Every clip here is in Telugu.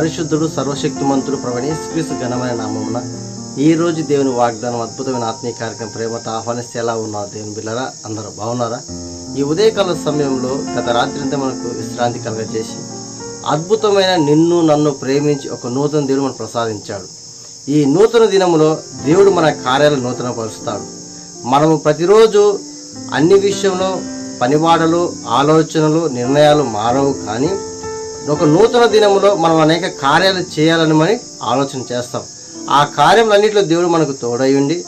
పరిశుద్ధుడు సర్వశక్తిమంతుడు ప్రవణేశ్వరీసు ఘనమైన నామమున ఈ రోజు దేవుని వాగ్దానం అద్భుతమైన ఆత్మీయ కార్యక్రమం ప్రేమతో ఆహ్వానిస్తే ఎలా ఉన్నారు దేవుని బిల్లరా అందరూ బాగున్నారా? ఈ ఉదయకాల సమయంలో గత రాత్రి అంతా మనకు విశ్రాంతి కలగజేసి అద్భుతమైన నిన్ను నన్ను ప్రేమించి ఒక నూతన దేవుడు మనకు ప్రసాదించాడు. ఈ నూతన దినములో దేవుడు మన కార్యాలను నూతనపరుస్తాడు. మనము ప్రతిరోజు అన్ని విషయంలో పనివాడలు ఆలోచనలు నిర్ణయాలు మారవు కానీ ఒక నూతన దినములో మనం అనేక కార్యాలు చేయాలని మనం ఆలోచన చేస్తాం. ఆ కార్యములన్నింటిలో దేవుడు మనకు తోడయుండి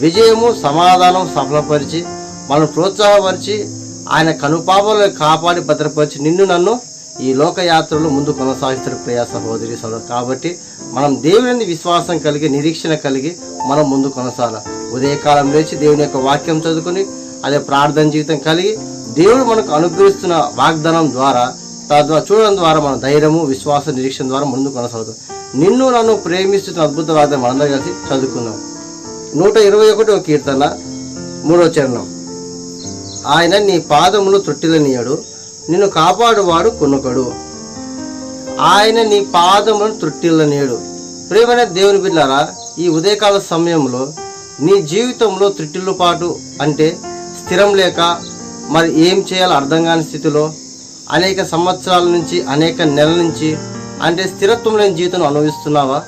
విజయము సమాధానం సఫలపరిచి మనం ప్రోత్సాహపరిచి ఆయన కనుపాపలను కాపాడి భద్రపరిచి నిన్ను నన్ను ఈ లోకయాత్రలో ముందు కొనసాగిస్తారు ప్రియా సహోదరి సహోదరు. కాబట్టి మనం దేవుని విశ్వాసం కలిగి నిరీక్షణ కలిగి మనం ముందు కొనసాగాలి. ఉదయకాలం లేచి దేవుని యొక్క వాక్యం చదువుకుని అదే ప్రార్థన జీవితం కలిగి దేవుడు మనకు అనుగ్రహిస్తున్న వాగ్దానం ద్వారా తద్వారా చూడడం ద్వారా మన ధైర్యము విశ్వాస నిరీక్షణ ద్వారా ముందు కొనసాగుతాం. నిన్ను నన్ను ప్రేమిస్తున్న అద్భుత వాగ్దానం మనందరం కలిసి చదువుకుందాం. నూట ఇరవై ఒకటో కీర్తన మూడో చరణం. ఆయన నీ పాదములు త్రొట్టిలనీయడు నిన్ను కాపాడువాడు కొనుకడు. ఆయన నీ పాదములను త్రుట్టిల్లనీయడు ప్రేమైన దేవుని బిడ్డారా ఈ ఉదయకాల సమయంలో నీ జీవితంలో త్రుట్టిల్లుపాటు అంటే స్థిరం లేక మరి ఏం చేయాలో అర్థం కాని స్థితిలో అనేక సంవత్సరాల నుంచి అనేక నెలల నుంచి అంటే స్థిరత్వం లేని జీవితం అనుభవిస్తున్నావా?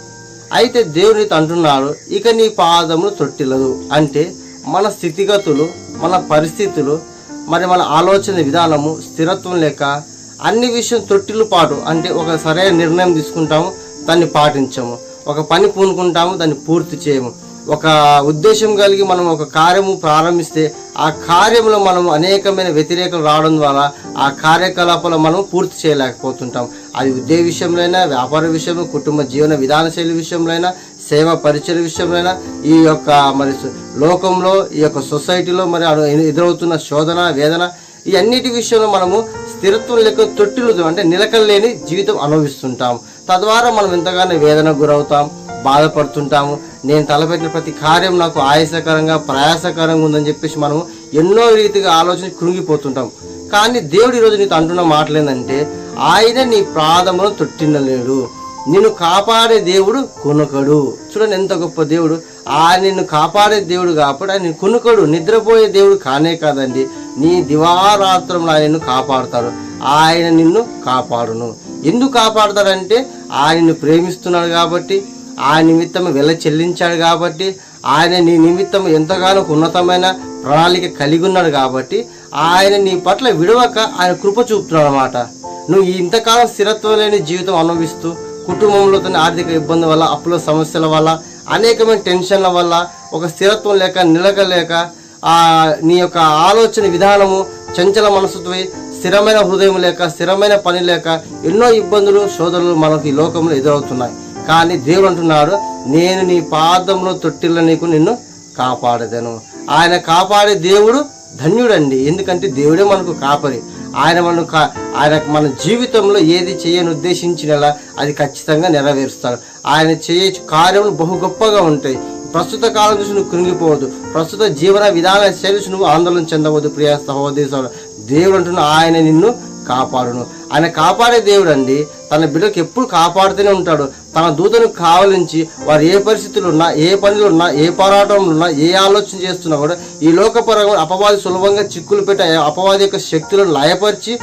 అయితే దేవునితో అంటున్నాడు ఇక నీ పాదములు తొట్టిల్లదు. అంటే మన స్థితిగతులు మన పరిస్థితులు మరి మన ఆలోచన విధానము స్థిరత్వం లేక అన్ని విషయం తొట్టిల్లు పాటు అంటే ఒక సరైన నిర్ణయం తీసుకుంటాము దాన్ని పాటించము. ఒక పని పూనుకుంటాము దాన్ని పూర్తి చేయము. ఒక ఉద్దేశం కలిగి మనం ఒక కార్యము ప్రారంభిస్తే ఆ కార్యంలో మనం అనేకమైన వ్యతిరేకలు రావడం ద్వారా ఆ కార్యకలాపాలు మనం పూర్తి చేయలేకపోతుంటాం. అది ఉద్యోగ విషయంలోనైనా వ్యాపార విషయంలో కుటుంబ జీవన విధాన శైలి విషయంలోనైనా సేవ పరిచయ విషయంలోనైనా ఈ యొక్క మరి సు- లోకంలో ఈ యొక్క సొసైటీలో మరి ఎదురవుతున్న శోధన వేదన ఈ అన్నిటి విషయంలో మనము స్థిరత్వం లేక తొట్టిలు అంటే నిలకడలేని జీవితం అనుభవిస్తుంటాం. తద్వారా మనం ఎంతగానో వేదనకు గురవుతాం బాధపడుతుంటాము. నేను తలపెట్టిన ప్రతి కార్యం నాకు ఆయాసకరంగా ప్రయాసకరంగా ఉందని చెప్పేసి మనము ఎన్నో రీతిగా ఆలోచన కృంగిపోతుంటాం. కానీ దేవుడు ఈరోజు నీతో అంటున్న మాటలు ఆయన నీ పాదమును తొట్టినలేడు. నిన్ను కాపాడే దేవుడు కొనుకడు. చూడండి ఎంత గొప్ప దేవుడు. ఆ నిన్ను కాపాడే దేవుడు కాబట్టి ఆయన కొనుకడు. నిద్రపోయే దేవుడు కానే కాదండి. నీ దివారాత్రంలో ఆయన నిన్ను కాపాడుతాడు. ఆయన నిన్ను కాపాడును. ఎందుకు కాపాడతాడంటే ఆయన ప్రేమిస్తున్నాడు కాబట్టి ఆ నిమిత్తం వెళ్ళ చెల్లించాడు కాబట్టి ఆయన నీ నిమిత్తం ఎంతగానో ఉన్నతమైన ప్రణాళిక కలిగి ఉన్నాడు కాబట్టి ఆయన నీ పట్ల విడవక ఆయన కృప చూపుతున్నాడు అనమాట నువ్వు ఇంతకాలం స్థిరత్వం లేని జీవితం అనుభవిస్తూ కుటుంబంలో తన ఆర్థిక ఇబ్బంది వల్ల అప్పుల సమస్యల వల్ల అనేకమైన టెన్షన్ల వల్ల ఒక స్థిరత్వం లేక నిలకలేక ఆ నీ యొక్క ఆలోచన విధానము చంచల మనసుతో స్థిరమైన హృదయం లేక స్థిరమైన పని లేక ఎన్నో ఇబ్బందులు శోధనలు మనకు ఈ లోకంలో ఎదురవుతున్నాయి. కానీ దేవుడు అంటున్నాడు నేను నీ పాదంలో తొట్టిల్ల నీకు నిన్ను కాపాడదను. ఆయన కాపాడే దేవుడు ధన్యుడండి. ఎందుకంటే దేవుడే మనకు కాపరి. ఆయన మనం కా- ఆయన మన జీవితంలో ఏది చేయని ఉద్దేశించినలా అది ఖచ్చితంగా నెరవేరుస్తాడు. ఆయన చేయ కార్యములు బహు గొప్పగా ఉంటాయి. ప్రస్తుత కాలం చూసి నువ్వు కృంగిపోవద్దు. ప్రస్తుత జీవన విధాన శైలి నువ్వు ఆందోళన చెందవద్దు ప్రియ సహోదేశాలు దేవుడు అంటున్న ఆయన నిన్ను కాపాడును. ఆయన కాపాడే దేవుడు అండి తన బిడ్డకు ఎప్పుడు కాపాడుతూనే ఉంటాడు. తన దూతను కావలించి వారు ఏ పరిస్థితులు ఉన్నా ఏ పనులు ఉన్నా ఏ పోరాటంలో ఉన్నా ఏ ఆలోచన చేస్తున్నా కూడా ఈ లోకపరంగా అపవాది సులభంగా చిక్కులు పెట్టి అపవాది యొక్క శక్తులను లయపరిచి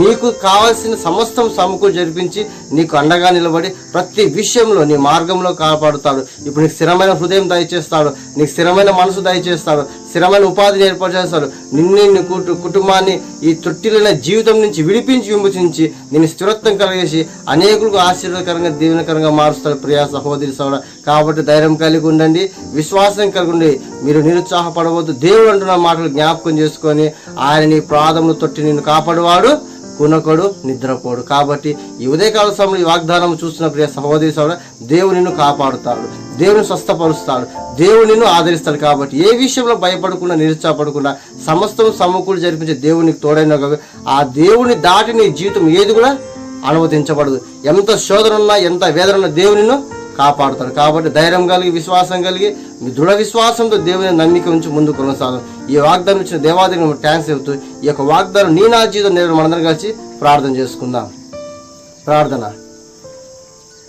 నీకు కావాల్సిన సమస్తం సమకూరు జరిపించి నీకు అండగా నిలబడి ప్రతి విషయంలో నీ మార్గంలో కాపాడుతాడు. ఇప్పుడు నీకు స్థిరమైన హృదయం దయచేస్తాడు. నీకు స్థిరమైన మనసు దయచేస్తాడు. స్థిరమైన ఉపాధిని ఏర్పాటు చేస్తాడు నిన్ను నీ కుటుంబాన్ని ఈ తొట్టిలైన జీవితం నుంచి విడిపించి విమోచించి నేను స్థిరత్వం కలిగేసి అనేకులకు ఆశీర్వదకరంగా దీవెనకరంగా మారుస్తాడు ప్రియా సహోదరి సోడ కాబట్టి ధైర్యం కలిగి ఉండండి విశ్వాసం కలిగి ఉండి మీరు నిరుత్సాహపడవద్దు. దేవుడు అంటున్న మాటలు జ్ఞాపకం చేసుకొని ఆయన నీ ప్రాధములు తొట్టి నిన్ను కాపాడువాడు కునకొడు నిద్రపోడు. కాబట్టి ఈ ఉదయకాల సమయంలో ఈ వాగ్దానం చూస్తున్న ప్రియ సహోదరి సోడ దేవుడు నిన్ను కాపాడుతాడు దేవుని స్వస్థపరుస్తాడు దేవుడు నిన్ను ఆదరిస్తాడు. కాబట్టి ఏ విషయంలో భయపడకుండా నిరుత్సాహపడకుండా సమస్తం సమకూడి జరిపించే దేవునికి తోడైన ఆ దేవుని దాటి నీ జీవితం ఏది కూడా అనుమతించబడదు. ఎంత శోధన ఉన్నా ఎంత వేదన దేవునిను కాపాడుతాడు. కాబట్టి ధైర్యం కలిగి విశ్వాసం కలిగి దృఢ విశ్వాసంతో దేవుని నమ్మిక ఉంచి ముందు కొనసాగం. ఈ వాగ్దానం ఇచ్చిన దేవాదిని ట్యాంక్స్ చెబుతూ ఈ యొక్క వాగ్దానం నీ నా జీవితం నేను మనందరం కలిసి ప్రార్థన చేసుకుందాం. ప్రార్థన.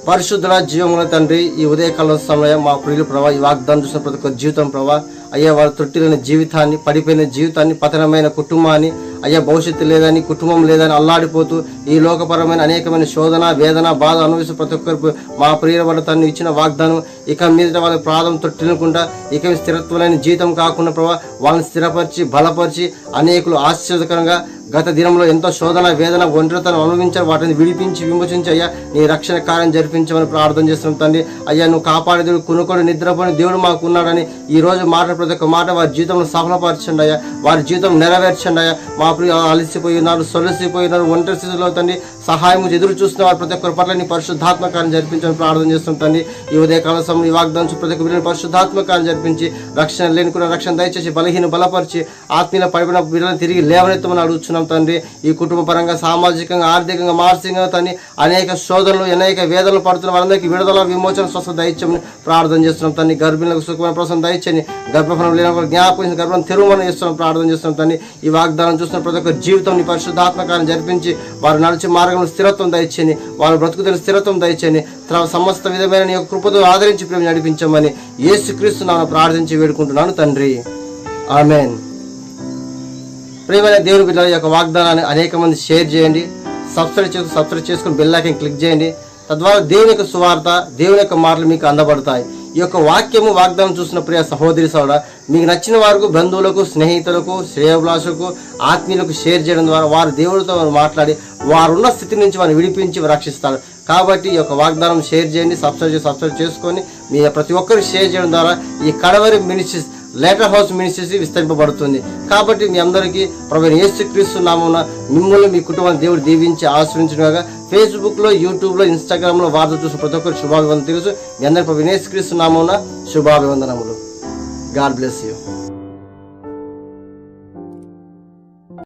పరిశుద్ధుల జీవముల తండ్రి ఈ ఉదయకాలం సమయం మా ప్రియులు ప్రభా ఈ వాగ్దానం చూసిన ప్రతి ఒక్క జీవితం ప్రభా అయ్యా వాళ్ళ తొట్టిలైన జీవితాన్ని పడిపోయిన జీవితాన్ని పతనమైన కుటుంబాన్ని అయ్యా భవిష్యత్తు లేదని కుటుంబం లేదని అల్లాడిపోతూ ఈ లోకపరమైన అనేకమైన శోధన వేదన బాధ అనుభవిస్తూ ప్రతి ఒక్కరు మా ప్రియుల తను ఇచ్చిన వాగ్దానం ఇక మీద వాళ్ళ ప్రాణం తొట్టినకుండా ఇక స్థిరత్వమైన జీవితం కాకుండా ప్రభావ వాళ్ళని స్థిరపరిచి బలపరిచి అనేకులు ఆశ్చర్యకరంగా గత దినంలో ఎంతో శోధన వేదన ఒంటరితనం అనుభవించారు. వాటిని విడిపించి విమోచించి అయ్యా నీ రక్షణ కార్యం జరిపించమని ప్రార్థన చేస్తున్నాం తండ్రి. అయ్యా నువ్వు కాపాడే దేవుడు కొనుక్కొని నిద్రపోని దేవుడు మాకు ఉన్నాడని ఈ రోజు మాట ప్రతి ఒక్క మాట వారి జీవితంలో సఫలపరచండి అయ్యా. వారి జీవితం నెరవేర్చండి అయ్యా. మా అలసిపోయి ఉన్నారు సొలసిపోయి ఉన్నారు ఒంటరి స్థితిలో తండ్రి. సహాయం ఎదురు చూస్తున్న వారు ప్రతి ఒక్కరి పట్ల నీ పరిశుద్ధాత్మకాన్ని జరిపించమని ప్రార్థన చేస్తున్నాం తండ్రి. ఈ ఉదయకాల సమయం ఈ వాగ్దానం ప్రతి ఒక్క బిడ్డని పరిశుద్ధాత్మకాన్ని జరిపించి రక్షణ లేని కూడా రక్షణ దయచేసి బలహీన బలపరిచి ఆత్మీయ పడిపోయిన బిడ్డలను తిరిగి లేవనెత్తమని అడుగుతున్నాం తండ్రి. ఈ కుటుంబ పరంగా సామాజికంగా ఆర్థికంగా మానసికంగా తండ్రి అనేక శోధనలు అనేక వేదనలు పడుతున్న వారందరికీ విడుదల విమోచన స్వస్థ దయచమని ప్రార్థన చేస్తున్నాం తండ్రి. గర్భిణులకు సుఖమైన ప్రసం దయచని గర్భఫలం లేని జ్ఞాపించిన జ్ఞాపకం గర్భం తెరువమని చేస్తున్నాం ప్రార్థన చేస్తున్నాం తండ్రి. ఈ వాగ్దానం చూస్తున్న ప్రతి ఒక్క జీవితం నీ పరిశుద్ధాత్మకాన్ని జరిపించి వారు నడిచే మార్గంలో స్థిరత్వం దయచేని వాళ్ళు బ్రతుకుతున్న స్థిరత్వం దయచేయని తర్వాత సమస్త విధమైన నీ యొక్క కృపతో ఆదరించి ప్రేమ నడిపించమని ఏసుక్రీస్తు నన్ను ప్రార్థించి వేడుకుంటున్నాను తండ్రి ఆమెన్ ప్రేమైన దేవుని బిడ్డల యొక్క వాగ్దానాన్ని అనేక మంది షేర్ చేయండి సబ్స్క్రైబ్ చేసి సబ్స్క్రైబ్ చేసుకుని బెల్ క్లిక్ చేయండి తద్వారా దేవుని యొక్క సువార్త దేవుని యొక్క మాటలు మీకు అందబడతాయి ఈ యొక్క వాక్యము వాగ్దానం చూసిన ప్రియ సహోదరి సోడ మీకు నచ్చిన వారికి బంధువులకు స్నేహితులకు శ్రేయభిలాషకు ఆత్మీయులకు షేర్ చేయడం ద్వారా వారు దేవుడితో మాట్లాడి వారున్న స్థితి నుంచి వారిని విడిపించి రక్షిస్తారు. కాబట్టి ఈ యొక్క వాగ్దానం షేర్ చేయండి సబ్స్క్రైబ్ చేసి సబ్స్క్రైబ్ చేసుకొని మీ ప్రతి ఒక్కరికి షేర్ చేయడం ద్వారా ఈ కడవరి మినిస్ట్రీస్ లేటర్ హౌస్ మినిస్ట్రీ విస్తరింపబడుతుంది. కాబట్టి మీ అందరికీ ప్రభు ఏసుక్రీస్తు నామమున మిమ్మల్ని మీ కుటుంబాన్ని దేవుడు దీవించి ఆశ్రయించుగా ఫేస్బుక్లో యూట్యూబ్లో ఇన్స్టాగ్రామ్లో వార్త చూసిన ప్రతి ఒక్కరు శుభాభివందనలు తెలుసు. మీ అందరి ప్రభు ఏసుక్రీస్తు నామమున శుభాభివందనములు. God bless you.